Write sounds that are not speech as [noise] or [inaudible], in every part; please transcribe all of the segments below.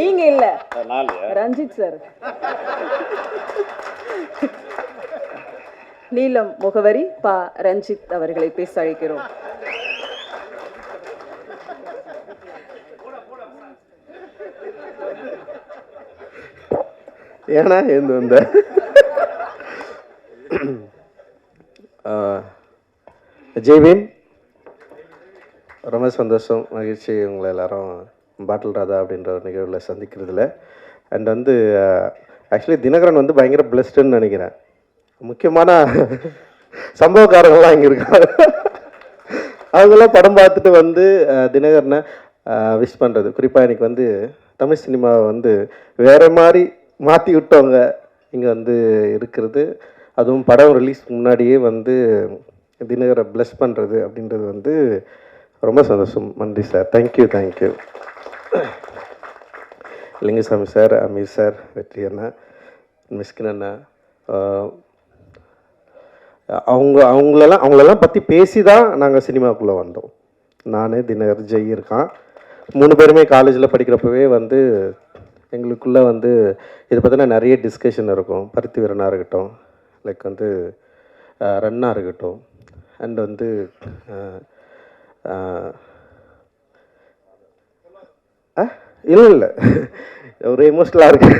நீங்க இல்ல. ரஞ்சித் சார். நீலம் முகவரி பா ரஞ்சித் அவர்களை பேச அழைக்கிறோம். ஏன்னா இந்த இந்த ஜெய்வீன் ரொம்ப சந்தோஷம் மகிழ்ச்சி உங்களை எல்லாரும் பாட்டில் ராதா அப்படின்ற ஒரு நிகழ்வில் சந்திக்கிறதுல. அண்ட் வந்து ஆக்சுவலி தினகரன் வந்து பயங்கர பிளஸ்டுன்னு நினைக்கிறேன். முக்கியமான சம்பவக்காரங்கள்லாம் இங்கே இருக்காங்க. அவங்களாம் படம் பார்த்துட்டு வந்து தினகரனை விஷ் பண்ணுறது குறிப்பாக எனக்கு வந்து தமிழ் சினிமாவை வந்து வேறு மாதிரி மாற்றி விட்டவங்க இங்கே வந்து இருக்கிறது. அதுவும் படம் ரிலீஸ் முன்னாடியே வந்து தினகரை ப்ளஸ் பண்ணுறது அப்படின்றது வந்து ரொம்ப சந்தோஷம். நன்றி sir thank you thank you Lingusamy sir Ameer sir Vetri அண்ணா மிஸ்கின் அண்ணா அவங்க அவங்களெல்லாம் அவங்களெல்லாம் பற்றி பேசி தான் நாங்கள் சினிமாவுக்குள்ளே வந்தோம். நான் தினகர் ஜெய் இருக்கான். மூணு பேருமே காலேஜில் படிக்கிறப்பவே வந்து எங்களுக்குள்ளே வந்து இதை பற்றின நிறைய டிஸ்கஷன் இருக்கும். பருத்தி வீரனாக இருக்கட்டும் லைக் வந்து ரன்னாக இருக்கட்டும் அண்ட் வந்து இல்லை இல்லை ஒரு எமோஷ்னலாக இருக்கு.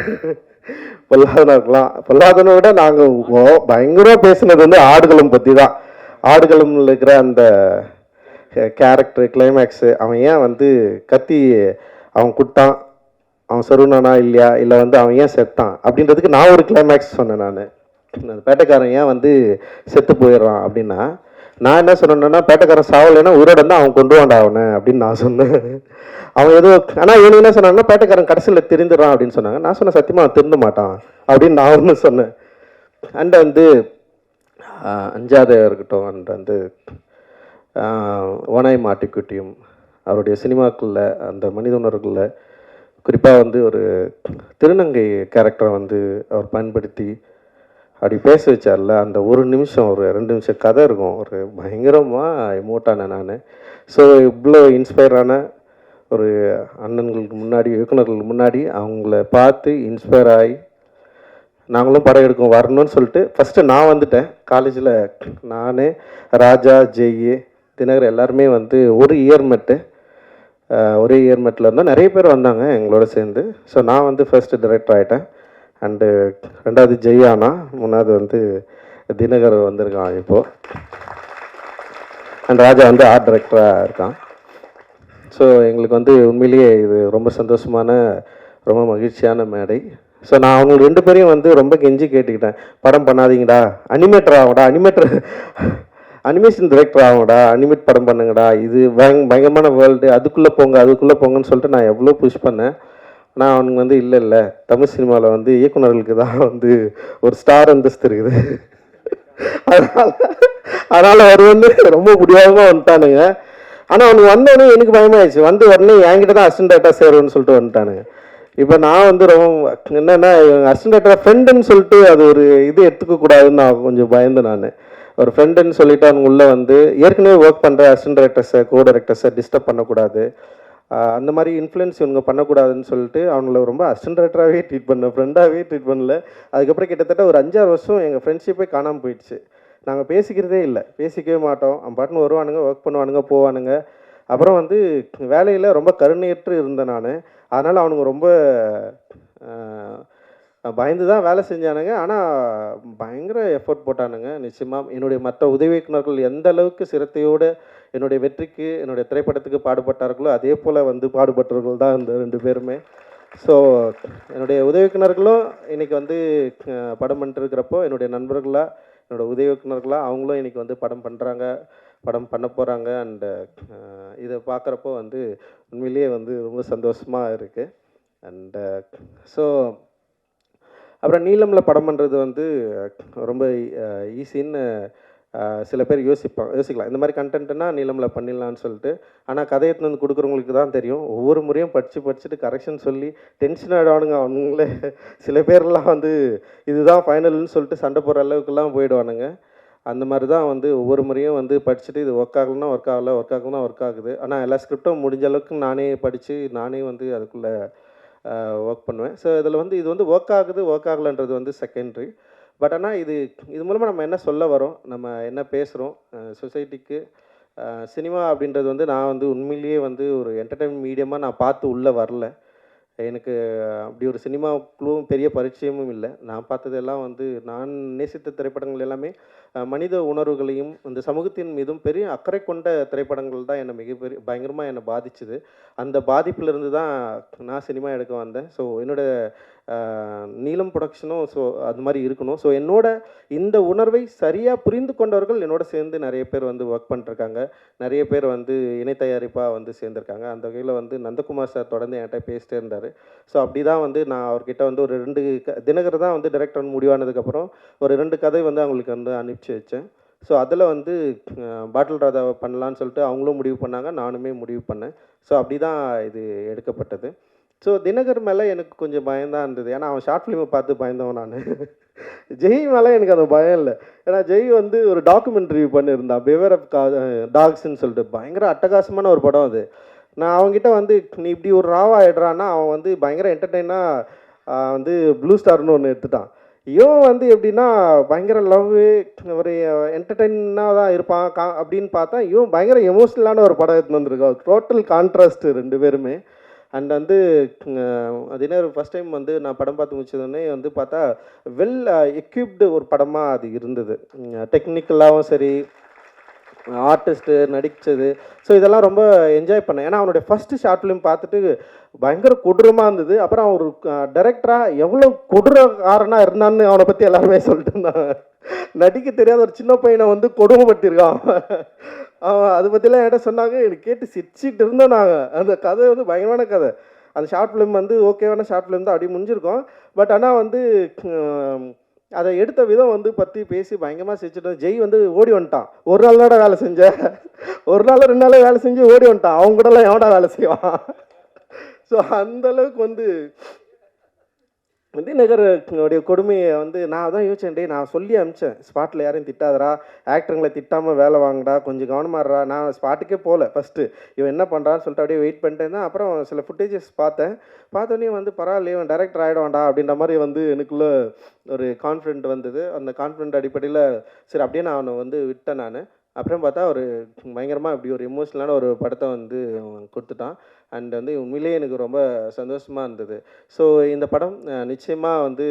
பொல்லாதனா இருக்கலாம். பொல்லாதனை விட நாங்கள் பயங்கரமாக பேசுனது வந்து ஆடுகளம் பற்றி தான் ஆடுகளம்ல இருக்கிற அந்த கேரக்டர் கிளைமேக்ஸு அவன் ஏன் வந்து கத்தி அவன் குட்டான்? அவன் சருணானா இல்லையா? இல்லை வந்து அவன் ஏன் செத்தான்? அப்படின்றதுக்கு நான் ஒரு கிளைமேக்ஸ் சொன்னேன் நான். அந்த பேட்டைக்காரன் ஏன் வந்து செத்து போயிடுறான் அப்படின்னா நான் என்ன சொன்னேன்னா பேட்டைக்காரன் சாவலைன்னா உயிரோட தான் அவன் கொண்டு வாண்டா அவனை அப்படின்னு நான் சொன்னேன். அவன் ஏதோ ஆனால் இவனு என்ன சொன்னாங்கன்னா பேட்டைக்காரன் கடைசியில் திருந்துடுறான் அப்படின்னு சொன்னாங்க. நான் சொன்னேன் சத்தியமாக அவன் திருந்த மாட்டான் அப்படின்னு நான் ஒன்று சொன்னேன். அண்ட் வந்து ஆஹ், அஞ்சாவது இருக்கட்டும் அண்ட் வந்து ஓனாய் மாட்டிக்குட்டியும் அவருடைய சினிமாக்குள்ள அந்த மனித உணர்வுகளில் குறிப்பாக வந்து ஒரு திருநங்கை கேரக்டரை வந்து அவர் பயன்படுத்தி அப்படி பேச வச்சார்ல அந்த ஒரு நிமிஷம் ஒரு ரெண்டு நிமிஷம் கதை இருக்கும். ஒரு பயங்கரமாக எமோட்டான நான். ஸோ இவ்வளோ இன்ஸ்பயரான ஒரு அண்ணன்களுக்கு முன்னாடி இயக்குனர்களுக்கு முன்னாடி அவங்கள பார்த்து இன்ஸ்பயர் ஆகி நாங்களும் படம் எடுக்கோம் வரணும்னு சொல்லிட்டு ஃபஸ்ட்டு நான் வந்துட்டேன். காலேஜில் நான் ராஜா ஜெய் தினகர் எல்லாருமே வந்து ஒரு இயர் மெட்டு ஒரே இயர் மெட்டில் இருந்தால் நிறைய பேர் வந்தாங்க எங்களோட சேர்ந்து. ஸோ நான் வந்து ஃபஸ்ட்டு டைரக்டர் ஆகிட்டேன் அண்டு ரெண்டாவது ஜெய் ஆனா மூணாவது வந்து தினகர் வந்திருக்கான் இப்போது அண்ட் ராஜா வந்து ஆர்ட் டைரக்டராக இருக்கான். ஸோ எங்களுக்கு வந்து உண்மையிலேயே இது ரொம்ப சந்தோஷமான ரொம்ப மகிழ்ச்சியான மேடை. ஸோ நான் அவங்க ரெண்டு பேரையும் வந்து ரொம்ப கெஞ்சி கேட்டுக்கிட்டேன். படம் பண்ணாதீங்கடா. அனிமேட்டர் ஆகும்டா அனிமேட்டர் அனிமேஷன் டிரெக்டர் ஆகும்டா அனிமேட் படம் பண்ணுங்கடா. இது பயங் பயங்கரமான வேர்ல்டு அதுக்குள்ளே போங்க அதுக்குள்ளே போங்கன்னு சொல்லிட்டு நான் எவ்வளோ புஷ் பண்ணேன். ஆனால் அவனுங்க வந்து இல்லை இல்லை. தமிழ் சினிமாவில் வந்து இயக்குனர்களுக்கு தான் வந்து ஒரு ஸ்டார் அந்தஸ்து இருக்குது. அதனால் அதனால் அவர் வந்து ரொம்ப முடியாமல் வந்துட்டானுங்க. ஆனால் அவனுக்கு வந்தோடனே எனக்கு பயமாயிடுச்சு. வந்து உடனே என்கிட்ட தான் அசிஸ்டன்ட் சேருன்னு சொல்லிட்டு வந்துட்டானுங்க. இப்போ நான் வந்து ரொம்ப என்னென்னா அசிஸ்டன்ட் டேரக்டர் ஃப்ரெண்டுன்னு சொல்லிட்டு அது ஒரு இது எடுத்துக்கக்கூடாதுன்னு நான் கொஞ்சம் பயந்தேன் நான். ஒரு ஃப்ரெண்டுன்னு சொல்லிட்டு அவங்க உள்ளே வந்து ஏற்கனவே ஒர்க் பண்ணுற அசிஸ்டன்ட் டேரக்டர்ஸை கோ டேரக்டர்ஸை டிஸ்டர்ப் பண்ணக்கூடாது. அந்த மாதிரி இன்ஃப்ளூயன்ஸ் இவங்க பண்ணக்கூடாதுன்னு சொல்லிட்டு அவங்கள ரொம்ப அசிஸ்டன்ட் டேரக்டராகவே ட்ரீட் பண்ண ஃப்ரெண்டாகவே ட்ரீட் பண்ணல. அதுக்கப்புறம் கிட்டத்தட்ட ஒரு அஞ்சாறு வருஷம் எங்கள் ஃப்ரெண்ட்ஷிப்பே காணாமல் போயிடுச்சு. நாங்கள் பேசிக்கிறதே இல்லை. பேசிக்கவே மாட்டோம். அவன் பாட்டுன்னு வருவானுங்க ஒர்க் பண்ணுவானுங்க போவானுங்க. அப்புறம் வந்து வேலையில் ரொம்ப கருணையற்று இருந்தேன் நான். அதனால் அவனுங்க ரொம்ப பயந்து தான் வேலை செஞ்சானுங்க. ஆனால் பயங்கர எஃபோர்ட் போட்டானுங்க. நிச்சயமாக என்னுடைய மற்ற உதவி இயக்குநர்கள் எந்த அளவுக்கு சிரத்தையோடு என்னுடைய வெற்றிக்கு என்னுடைய திரைப்படத்துக்கு பாடுபட்டார்களோ அதே போல் வந்து பாடுபட்டவர்கள் தான் இந்த ரெண்டு பேருமே. ஸோ என்னுடைய உதவி இயக்குநர்களும் இன்றைக்கி வந்து படம் பண்ணிட்டு இருக்கிறப்போ என்னுடைய நண்பர்களாக என்னோடய உதவி இயக்குனர்களாக அவங்களும் இன்றைக்கி வந்து படம் பண்ணுறாங்க படம் பண்ண போகிறாங்க அண்டு இதை பார்க்குறப்போ வந்து உண்மையிலேயே வந்து ரொம்ப சந்தோஷமாக இருக்குது அண்டு ஸோ அப்புறம் நீளமில் படம் பண்ணுறது வந்து ரொம்ப ஈஸின்னு சில பேர் யோசிப்பாங்க. யோசிக்கலாம். இந்த மாதிரி கண்டென்ட்னா நீளமில் பண்ணிடலான்னு சொல்லிட்டு. ஆனால் கதையை எடுத்துன்னு வந்து கொடுக்குறவங்களுக்கு தான் தெரியும். ஒவ்வொரு முறையும் படித்து படிச்சுட்டு கரெக்ஷன் சொல்லி டென்ஷன் ஆகிடுவானுங்க அவனுங்களே. சில பேர்லாம் வந்து இதுதான் ஃபைனல்னு சொல்லிட்டு சண்டை போடுற அளவுக்குலாம் போயிடுவானுங்க. அந்த மாதிரி தான் வந்து ஒவ்வொரு முறையும் வந்து படிச்சுட்டு இது ஒர்க் ஆகலைன்னா ஒர்க் ஆகலை ஒர்க் ஆகலைன்னா ஒர்க் ஆகுது. ஆனால் எல்லா ஸ்கிரிப்டும் முடிஞ்ச அளவுக்கு நானே படித்து நானே வந்து அதுக்குள்ளே ஒர்க் பண்ணுவேன். ஸோ இதில் வந்து இது வந்து ஒர்க் ஆகுது ஒர்க் ஆகலைன்றது வந்து செகண்ட்ரி பட் ஆனால் இது இது மூலமாக நம்ம என்ன சொல்ல வரோம் நம்ம என்ன பேசுகிறோம் சொசைட்டிக்கு சினிமா அப்படின்றது வந்து நான் வந்து உண்மையிலேயே வந்து ஒரு என்டர்டைன்மெண்ட் மீடியமாக நான் பார்த்து உள்ளே வரல. எனக்கு அப்படி ஒரு சினிமாக்குள்ளும் பெரிய பரிச்சயமும் இல்லை. நான் பார்த்ததெல்லாம் வந்து நான் நேசித்த திரைப்படங்கள் எல்லாமே மனித உணர்வுகளையும் இந்த சமூகத்தின் மீதும் பெரிய அக்கறை கொண்ட திரைப்படங்கள் தான் என்னை மிகப்பெரிய பயங்கரமாக என்னை பாதிச்சுது. அந்த பாதிப்பிலிருந்து தான் நான் சினிமா எடுக்க வந்தேன். ஸோ என்னோட நீலம் ப்ரொடக்ஷனும் ஸோ அது மாதிரி இருக்கணும். ஸோ என்னோட இந்த உணர்வை சரியாக புரிந்து கொண்டவர்கள் என்னோட சேர்ந்து நிறைய பேர் வந்து ஒர்க் பண்ணிருக்காங்க நிறைய பேர் வந்து இணை தயாரிப்பாக வந்து சேர்ந்துருக்காங்க. அந்த வகையில் வந்து நந்தகுமார் சார் தொடர்ந்து என்கிட்ட பேசிட்டே இருந்தார். ஸோ அப்படி தான் வந்து நான் அவர்கிட்ட வந்து ஒரு ரெண்டு க தினகர் தான் வந்து டைரக்டர் முடிவானதுக்கப்புறம் ஒரு ரெண்டு கதை வந்து அவங்களுக்கு வந்து அனுப்பிச்சி வச்சேன். ஸோ அதில் வந்து பாட்டில் ராதாவை பண்ணலான்னு சொல்லிட்டு அவங்களும் முடிவு பண்ணாங்க. நானுமே முடிவு பண்ணேன். ஸோ அப்படி தான் இது எடுக்கப்பட்டது. ஸோ தினகர் மேலே எனக்கு கொஞ்சம் பயந்தான் இருந்தது. ஏன்னா அவன் ஷார்ட் ஃபிலிமை பார்த்து பயந்தவன் நான். ஜெய் மேலே எனக்கு அந்த பயம் இல்லை. ஏன்னா ஜெய் வந்து ஒரு டாக்குமெண்ட்ரி பண்ணியிருந்தான் பிவேர் ஆஃப் கா டாக்ஸ்ன்னு சொல்லிட்டு. பயங்கர அட்டகாசமான ஒரு படம் அது. நான் அவங்ககிட்ட வந்து நீ இப்படி ஒரு ராவா ஆயிடுறான்னா அவன் வந்து பயங்கர என்டர்டெயினாக வந்து ப்ளூ ஸ்டார்னு ஒன்று எடுத்துட்டான். இவன் வந்து எப்படின்னா பயங்கர லவ் ஒரு என்டர்டெயினாக தான் இருப்பான் கா அப்படின்னு பார்த்தா இவன் பயங்கர எமோஷ்னலான ஒரு படம் எடுத்துன்னு வந்திருக்கான். டோட்டல் கான்ட்ராஸ்ட் ரெண்டு பேருமே. அண்ட் வந்து அது என்ன ஃபஸ்ட் டைம் வந்து நான் படம் பார்த்து முடிச்சதுன்னே வந்து பார்த்தா வெல் எக்யூப்டு uh, ஒரு படமாக அது இருந்தது. டெக்னிக்கலாகவும் சரி ஆர்டிஸ்ட்டு நடித்தது ஸோ இதெல்லாம் ரொம்ப என்ஜாய் பண்ணேன். ஏன்னா அவனுடைய ஃபஸ்ட்டு ஷார்ட் ஃபிலிம் பார்த்துட்டு பயங்கர கொடூரமாக இருந்தது. அப்புறம் அவர் டைரக்டராக எவ்வளோ கொடூரக்காரனாக இருந்தான்னு அவனை பற்றி எல்லாருமே சொல்லிட்டு இருந்தாங்க. நடிக்க தெரியாத ஒரு சின்ன பையனை வந்து கொடுமைப்படுத்தியிருக்கான். அவன். அதை பற்றிலாம் என்கிட்ட சொன்னாங்க. எனக்கு கேட்டு சிரிச்சிட்டு இருந்தோம் நாங்கள் அந்த கதை வந்து பயங்கரமான கதை. அந்த ஷார்ட் ஃபிலிம் வந்து ஓகேவான ஷார்ட் ஃபிலிம் தான். அப்படியே முடிஞ்சிருக்கோம். பட் ஆனால் வந்து அதை எடுத்த விதம் வந்து பற்றி பேசி பயங்கரமாக சிரிச்சிட்டோம் ஜெய் வந்து ஓடி வந்துட்டான். ஒரு நாள் தான் வேலை செஞ்ச. ஒரு நாள் ரெண்டு நாள் வேலை செஞ்சு ஓடி வந்துட்டான். அவங்க கூடலாம் எவன்டா வேலை செய்வான்? ஸோ அந்த அளவுக்கு வந்து விஜயநகருடைய கொடுமையை வந்து நான் தான் யோசிச்சேன் டே நான் சொல்லி அமிச்சேன். ஸ்பாட்டில் யாரையும் திட்டாதடா. ஆக்டருங்களை திட்டாமல் வேலை வாங்கடா. கொஞ்சம் கவனமாடுறா நான் ஸ்பாட்டுக்கே போகல ஃபஸ்ட்டு இவன் என்ன பண்ணுறான்னு சொல்லிட்டு அப்படியே வெயிட் பண்ணிட்டேன் தான். அப்புறம் சில ஃபுட்டேஜஸ் பார்த்தேன். பார்த்தோன்னே வந்து பரவாயில்ல இவன் டேரக்டர் ஆகிடுவான்டா அப்படின்ற மாதிரி வந்து எனக்குள்ளே ஒரு கான்ஃபிடென்ட் வந்தது. அந்த கான்ஃபிடென்ட் அடிப்படையில் சரி அப்படியே நான் அவனை வந்து விட்டேன் நான். அப்புறம் பார்த்தா ஒரு பயங்கரமாக இப்படி ஒரு எமோஷ்னலான ஒரு படத்தை வந்து அவன் கொடுத்துட்டான். அண்ட் வந்து உண்மையிலேயே எனக்கு ரொம்ப சந்தோஷமாக இருந்தது. ஸோ இந்த படம் நிச்சயமாக வந்து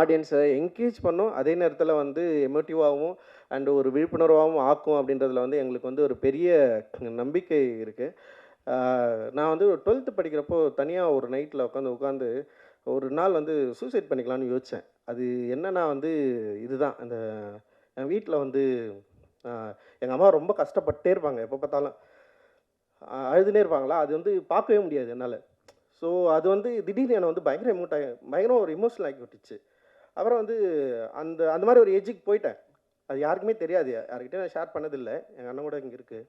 ஆடியன்ஸை என்கேஜ் பண்ணும். அதே நேரத்தில் வந்து எமோட்டிவாகவும் அண்ட் ஒரு விழிப்புணர்வாகவும் ஆக்கும் அப்படின்றதுல வந்து எங்களுக்கு வந்து ஒரு பெரிய நம்பிக்கை இருக்குது நான் வந்து டுவெல்த்து படிக்கிறப்போ தனியாக ஒரு நைட்டில் உட்காந்து உட்காந்து ஒரு நாள் வந்து சூசைட் பண்ணிக்கலாம்னு யோசித்தேன் அது என்னன்னா வந்து இதுதான். அந்த என் வீட்டில் வந்து எங்கள் அம்மா ரொம்ப கஷ்டப்பட்டே இருப்பாங்க. எப்போ பார்த்தாலும். அழுதுனே இருப்பாங்களா? அது வந்து பார்க்கவே முடியாது என்னால். ஸோ அது வந்து திடீர்னு என்னை வந்து பயங்கர எமோட் ஆகி பயங்கரம் ஒரு இமோஷனல் ஆகி விட்டுச்சு. அப்புறம் வந்து அந்த அந்த மாதிரி ஒரு ஏஜுக்கு போயிட்டேன். அது யாருக்குமே தெரியாது. யார்கிட்டயும் நான் ஷேர் பண்ணதில்லை. எங்கள் அண்ணன் கூட இங்கே இருக்குது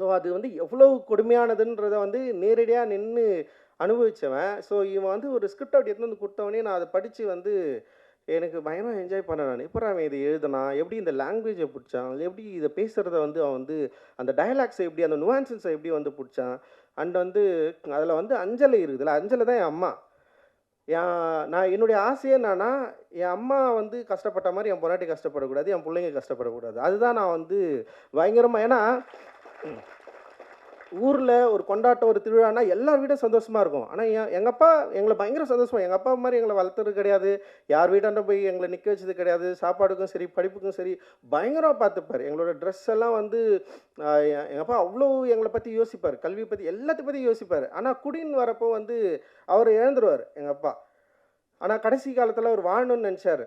ஸோ அது வந்து எவ்வளோ கொடுமையானதுன்றதை வந்து நேரடியாக நின்று அனுபவித்தவன் ஸோ இவன் வந்து ஒரு ஸ்கிரிப்ட் அப்படி எடுத்து வந்து கொடுத்தவனே நான் அதை படித்து வந்து எனக்கு பயங்கரம் என்ஜாய் பண்ண நான். எப்படி அவன் இதை எழுதுனா? எப்படி இந்த லாங்குவேஜை பிடிச்சான்? எப்படி இதை பேசுகிறத வந்து அவன் வந்து அந்த டயலாக்ஸை எப்படி அந்த நுவான்சன்ஸை எப்படி வந்து பிடிச்சான்? அண்ட் வந்து அதில் வந்து அஞ்சலை இருக்குதுல்ல? அஞ்சலை தான் என் அம்மா. என் நான் என்னுடைய ஆசையே என்னன்னா என் அம்மா வந்து கஷ்டப்பட்ட மாதிரி என் பொண்டாட்டி கஷ்டப்படக்கூடாது என் பிள்ளைங்க கஷ்டப்படக்கூடாது. அதுதான் நான் வந்து பயங்கரமாக ஏன்னா ஊரில் ஒரு கொண்டாட்டம் ஒரு திருவிழானா எல்லார் வீடும் சந்தோஷமாக இருக்கும். ஆனால் என் எங்கள் அப்பா எங்களை பயங்கர சந்தோஷமாக எங்கள் அப்பா மாதிரி எங்களை வளர்த்துறது கிடையாது. யார் வீட்டாண்ட போய் எங்களை நிற்க வச்சது கிடையாது. சாப்பாடுக்கும் சரி படிப்புக்கும் சரி பயங்கரமாக பார்த்துப்பார். எங்களோட ட்ரெஸ் எல்லாம் வந்து எங்கள் அப்பா அவ்வளோ எங்களை பற்றி யோசிப்பார். கல்வியை பற்றி எல்லாத்தையும் பற்றி யோசிப்பார். ஆனால் குடின்னு வரப்போ வந்து அவர் இழந்துருவார் எங்கள் அப்பா. ஆனால் கடைசி காலத்தில் அவர் வாழணும்னு நினச்சார்.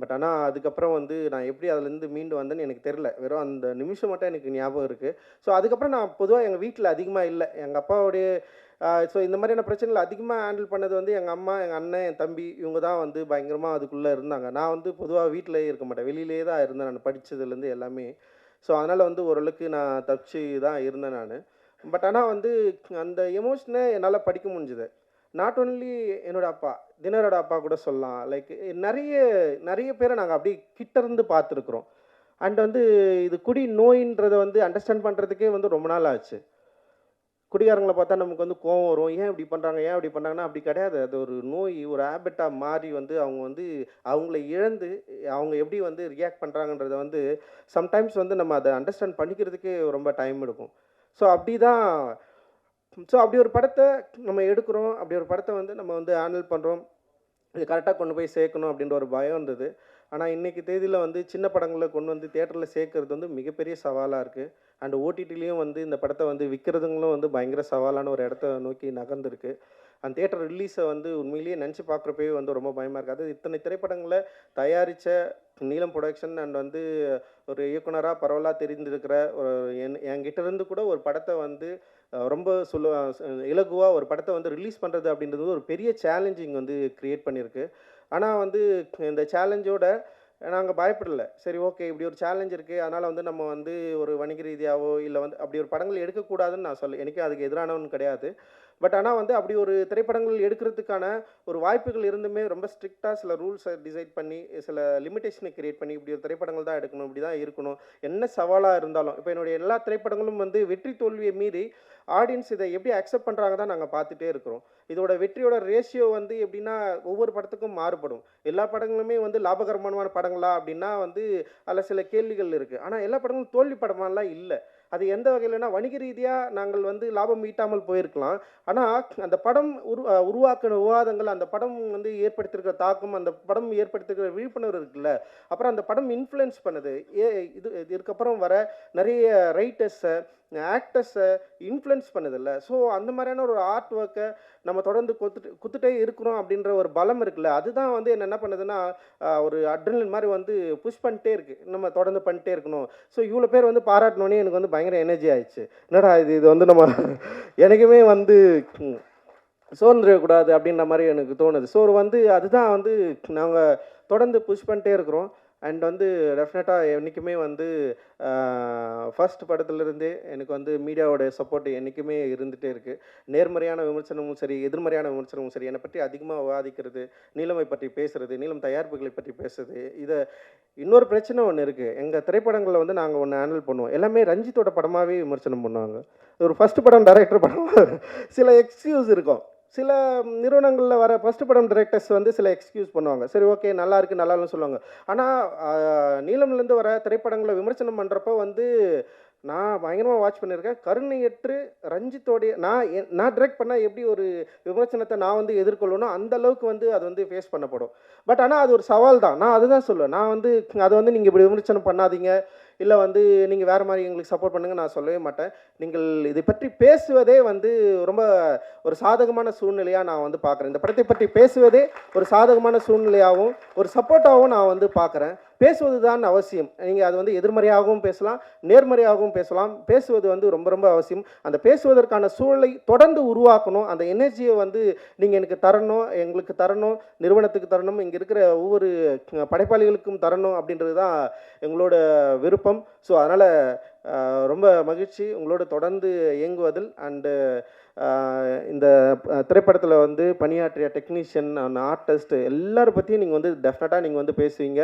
பட் ஆனால் அதுக்கப்புறம் வந்து நான் எப்படி அதுலேருந்து மீண்டு வந்தேன்னு எனக்கு தெரில வெறும் அந்த நிமிஷம் மட்டும் எனக்கு ஞாபகம் இருக்குது ஸோ அதுக்கப்புறம் நான் பொதுவாக எங்கள் வீட்டில் அதிகமாக இல்லை. எங்கள் அப்பாவுடைய ஸோ இந்த மாதிரியான பிரச்சனைகள் அதிகமாக ஹேண்டில் பண்ணது வந்து எங்கள் அம்மா எங்கள் அண்ணன் என் தம்பி இவங்க தான் வந்து பயங்கரமாக அதுக்குள்ளே இருந்தாங்க. நான் வந்து பொதுவாக வீட்டிலே இருக்க மாட்டேன். வெளியிலே தான் இருந்தேன் நான் படித்ததுலேருந்து எல்லாமே. ஸோ அதனால் வந்து ஓரளவுக்கு நான் தப்பிச்சு தான் இருந்தேன் நான். பட் ஆனால் வந்து அந்த எமோஷனை என்னால் படிக்க முடிஞ்சுது. நாட் ஒன்லி என்னோட அப்பா தினரோட அப்பா கூட சொல்லலாம். லைக் நிறைய நிறைய பேரை நாங்கள் அப்படியே கிட்ட இருந்து பார்த்துருக்குறோம். அண்ட் வந்து இது குடி நோயின்றதை வந்து அண்டர்ஸ்டாண்ட் பண்ணுறதுக்கே வந்து ரொம்ப நாள் ஆச்சு. குடிகாரங்களை பார்த்தா நமக்கு வந்து கோவம் வரும். ஏன் இப்படி பண்ணுறாங்க ஏன் இப்படி பண்ணுறாங்கன்னா அப்படி கிடையாது. அது ஒரு நோய் ஒரு ஹேபிட்டாக மாறி வந்து அவங்க வந்து அவங்கள இழந்து அவங்க எப்படி வந்து ரியாக்ட் பண்ணுறாங்கன்றத வந்து சம்டைம்ஸ் வந்து நம்ம அதை அண்டர்ஸ்டாண்ட் பண்ணிக்கிறதுக்கே ரொம்ப டைம் எடுக்கும். ஸோ அப்படி தான் ஸோ அப்படி ஒரு படத்தை நம்ம எடுக்கிறோம். அப்படி ஒரு படத்தை வந்து நம்ம வந்து ஹேண்டில் பண்ணுறோம் இது கரெக்டாக கொண்டு போய் சேர்க்கணும் அப்படின்ற ஒரு பயம் இருந்தது. ஆனால் இன்றைக்கி தேதியில் வந்து சின்ன படங்களை கொண்டு வந்து தேட்டரில் சேர்க்கறது வந்து மிகப்பெரிய சவாலாக இருக்குது அண்ட் ஓடிடிலையும் வந்து இந்த படத்தை வந்து விற்கிறதுங்களும் வந்து பயங்கர சவாலான ஒரு இடத்த நோக்கி நகர்ந்துருக்கு. அந்த தேட்டர் ரிலீஸை வந்து உண்மையிலேயே நினச்சி பார்க்குறப்பவே வந்து ரொம்ப பயமாக இருக்குது அது இத்தனை திரைப்படங்களை தயாரித்த நீலம் ப்ரொடக்ஷன் அண்ட் வந்து ஒரு இயக்குனராக பரவலாக தெரிந்திருக்கிற ஒரு என் என்கிட்ட இருந்து கூட ஒரு படத்தை வந்து ரொம்ப சொல்ல இலகுவாக ஒரு படத்தை வந்து ரிலீஸ் பண்ணுறது அப்படின்றது ஒரு பெரிய சேலஞ்சிங் வந்து க்ரியேட் பண்ணியிருக்கு. ஆனால் வந்து இந்த சேலஞ்சோட நாங்கள் பயப்படலை. சரி ஓகே இப்படி ஒரு சேலஞ்ச் இருக்குது அதனால் வந்து நம்ம வந்து ஒரு வணிக ரீதியாகவோ இல்லை வந்து அப்படி ஒரு படங்கள் எடுக்கக்கூடாதுன்னு நான் சொல்ல எனக்கு அதுக்கு எதிரானவன் கிடையாது. பட் ஆனால் வந்து அப்படி ஒரு திரைப்படங்கள் எடுக்கிறதுக்கான ஒரு வாய்ப்புகள் இருந்துமே ரொம்ப ஸ்ட்ரிக்டாக சில ரூல்ஸை டிசைட் பண்ணி சில லிமிடேஷனை கிரியேட் பண்ணி இப்படி ஒரு திரைப்படங்கள் தான் எடுக்கணும் இப்படி தான் இருக்கணும். என்ன சவாலாக இருந்தாலும் இப்போ என்னுடைய எல்லா திரைப்படங்களும் வந்து வெற்றி தோல்வியை மீறி ஆடியன்ஸ் இதை எப்படி அக்செப்ட் பண்ணுறாங்க தான் நாங்கள் பார்த்துட்டே இருக்கிறோம். இதோட வெற்றியோட ரேஷியோ வந்து எப்படின்னா ஒவ்வொரு படத்துக்கும் மாறுபடும். எல்லா படங்களுமே வந்து லாபகரமான படங்களா அப்படின்னா வந்து அதில் சில கேள்விகள் இருக்குது ஆனால் எல்லா படங்களும் தோல்வி படமாலாம் இல்லை. அது எந்த வகையிலனா வணிக ரீதியாக நாங்கள் வந்து லாபம் ஈட்டாமல் போயிருக்கலாம். ஆனால் அந்த படம் உரு உருவாக்கின விவாதங்கள் அந்த படம் வந்து ஏற்படுத்தியிருக்கிற தாக்கம் அந்த படம் ஏற்படுத்தியிருக்கிற விழிப்புணர்வு இருக்குல்ல அப்புறம் அந்த படம் இன்ஃப்ளூயன்ஸ் பண்ணுது. ஏ இது இதுக்கப்புறம் வர நிறைய ரைட்டர்ஸை ஆக்டர்ஸை இன்ஃப்ளூயன்ஸ் பண்ணுதில்ல. ஸோ அந்த மாதிரியான ஒரு ஆர்ட் ஒர்க்கை நம்ம தொடர்ந்து கொத்துட்டு குத்துட்டே இருக்கிறோம் அப்படின்ற ஒரு பலம் இருக்குல்ல அதுதான் வந்து என்ன என்ன பண்ணுதுன்னா ஒரு அட்ரினல் மாதிரி வந்து புஷ் பண்ணிட்டே இருக்குது நம்ம தொடர்ந்து பண்ணிட்டே இருக்கணும். ஸோ இவ்வளோ பேர் வந்து பாராட்டினோடனே எனக்கு வந்து பயங்கர எனர்ஜி ஆயிடுச்சு. என்னடா இது இது வந்து நம்ம [laughs] எனக்குமே வந்து சோர்ந்துடக்கூடாது அப்படின்ற மாதிரி எனக்கு தோணுது. ஸோ வந்து அதுதான் வந்து நாங்கள் தொடர்ந்து புஷ் பண்ணிட்டே இருக்கிறோம். அண்ட் வந்து டெஃபினட்டாக என்றைக்குமே வந்து ஃபர்ஸ்ட் படத்துலேருந்தே எனக்கு வந்து மீடியாவோட சப்போர்ட் என்றைக்குமே இருந்துகிட்டே இருக்குது நேர்மறையான விமர்சனமும் சரி எதிர்மறையான விமர்சனமும் சரி என்னை பற்றி அதிகமாக விவாதிக்கிறது நீளமை பற்றி பேசுகிறது நீலம் தயாரிப்புகளை பற்றி பேசுறது இதை இன்னொரு பிரச்சனை ஒன்று இருக்குது எங்கள் திரைப்படங்களில் வந்து நாங்கள் ஒன்று ஹேண்டில் பண்ணுவோம். எல்லாமே ரஞ்சித்தோட படமாகவே விமர்சனம் பண்ணுவாங்க. ஒரு ஃபஸ்ட் படம் டைரக்டர் படம் சில எக்ஸ்கியூஸ் இருக்கும். சில நிறுவனங்களில் வர ஃபர்ஸ்ட் படம் டிரெக்டர்ஸ் வந்து சில எக்ஸ்கியூஸ் பண்ணுவாங்க. சரி ஓகே நல்லா இருக்குது நல்லா இல்லைன்னு சொல்லுவாங்க. ஆனால் நீலம்லேருந்து வர திரைப்படங்களை விமர்சனம் பண்ணுறப்போ வந்து நான் பயங்கரமாக வாட்ச் பண்ணியிருக்கேன். கருணையற்று ரஞ்சித்தோடைய நான் நான் டிரெக்ட் பண்ணால் எப்படி ஒரு விமர்சனத்தை நான் வந்து எதிர்கொள்ளணும் அந்த அளவுக்கு வந்து அது வந்து ஃபேஸ் பண்ணப்படும். பட் ஆனால் அது ஒரு சவால் தான். நான் அதுதான் சொல்லுவேன். நான் வந்து அதை வந்து நீங்கள் இப்படி விமர்சனம் பண்ணாதீங்க. இல்லை வந்து நீங்கள் வேறு மாதிரி எங்களுக்கு சப்போர்ட் பண்ணுங்க நான் சொல்லவே மாட்டேன். நீங்கள் இதை பற்றி பேசுவதே வந்து ரொம்ப ஒரு சாதகமான சூழ்நிலையாக நான் வந்து பார்க்குறேன். இந்த படத்தை பற்றி பேசுவதே ஒரு சாதகமான சூழ்நிலையாகவும் ஒரு சப்போர்ட்டாகவும் நான் வந்து பார்க்குறேன். பேசுவது தான் அவசியம். நீங்கள் அது வந்து எதிர்மறையாகவும் பேசலாம் நேர்மறையாகவும் பேசலாம். பேசுவது வந்து ரொம்ப ரொம்ப அவசியம். அந்த பேசுவதற்கான சூழலை தொடர்ந்து உருவாக்கணும். அந்த எனர்ஜியை வந்து நீங்கள் எனக்கு தரணும் எங்களுக்கு தரணும் நிறுவனத்துக்கு தரணும் இங்கே இருக்கிற ஒவ்வொரு படைப்பாளிகளுக்கும் தரணும் அப்படின்றது தான் எங்களோட விருப்பம். ஸோ அதனால் ரொம்ப மகிழ்ச்சி. உங்களோட தொடர்ந்து இயங்குவதில் அண்டு இந்த திரைப்படத்தில் வந்து பணியாற்றிய டெக்னீஷியன் ஆர்டிஸ்ட் எல்லாரை பற்றியும் நீங்கள் வந்து டெஃபினட்டாக நீங்கள் வந்து பேசுவீங்க.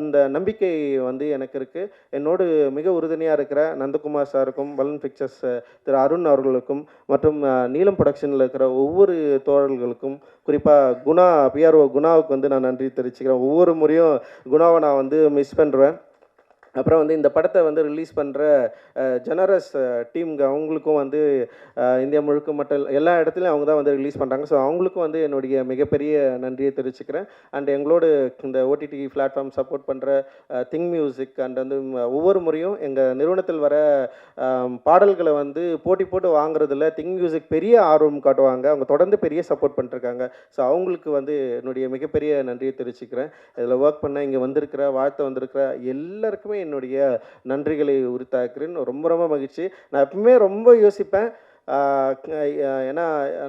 அந்த நம்பிக்கை வந்து எனக்கு இருக்குது என்னோடு மிக உறுதுணையாக இருக்கிற நந்தகுமார் சாருக்கும் பலன் பிக்சர்ஸ் திரு அருண் அவர்களுக்கும் மற்றும் நீலம் ப்ரொடக்ஷனில் இருக்கிற ஒவ்வொரு தோழர்களுக்கும் குறிப்பாக குணா பிஆர்ஓ குணாவுக்கு வந்து நான் நன்றி தெரிவிச்சுக்கிறேன். ஒவ்வொரு முறையும் குணாவை நான் வந்து மிஸ் பண்ணுறேன் அப்புறம் வந்து இந்த படத்தை வந்து ரிலீஸ் பண்ணுற ஜெனரஸ் டீம்க அவங்களுக்கும் வந்து இந்தியா முழுக்க மட்டும் எல்லா இடத்துலையும் அவங்க தான் வந்து ரிலீஸ் பண்ணுறாங்க ஸோ அவங்களுக்கும் வந்து என்னுடைய மிகப்பெரிய நன்றியை தெரிவிச்சுக்கிறேன். அண்ட் எங்களோட இந்த ஓடிடி பிளாட்ஃபார்ம் சப்போர்ட் பண்ணுற திங் மியூசிக் அண்ட் வந்து ஒவ்வொரு முறையும் எங்கள் நிறுவனத்தில் வர பாடல்களை வந்து போட்டி போட்டு வாங்குறதுல திங் மியூசிக் பெரிய ஆர்வம் காட்டுவாங்க. அவங்க தொடர்ந்து பெரிய சப்போர்ட் பண்ணிருக்காங்க ஸோ அவங்களுக்கு வந்து என்னுடைய மிகப்பெரிய நன்றியை தெரிவிச்சுக்கிறேன். இதில் ஒர்க் பண்ண இங்கே வந்திருக்கிற வாழ்த்து வந்திருக்கிற எல்லாருக்குமே என்னுடைய நன்றிகளை உரித்தாக்குறேன். ரொம்ப ரொம்ப மகிழ்ச்சி. நான் எப்பவுமே ரொம்ப யோசிப்பேன். ஏன்னா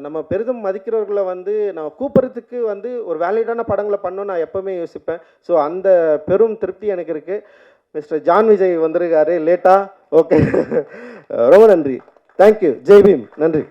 நம்ம பெரிதும் மதிக்கிறவர்களை வந்து நான் கூப்பிட்றதுக்கு வந்து ஒரு வேலிடான படங்களை பண்ணணும்னு நான் எப்போவுமே யோசிப்பேன். ஸோ அந்த பெரும் திருப்தி எனக்கு இருக்குது மிஸ்டர் ஜான் விஜய் வந்திருக்காரு லேட்டா. ஓகே [laughs] ரொம்ப நன்றி. Thank you Jai Bhim. நன்றி.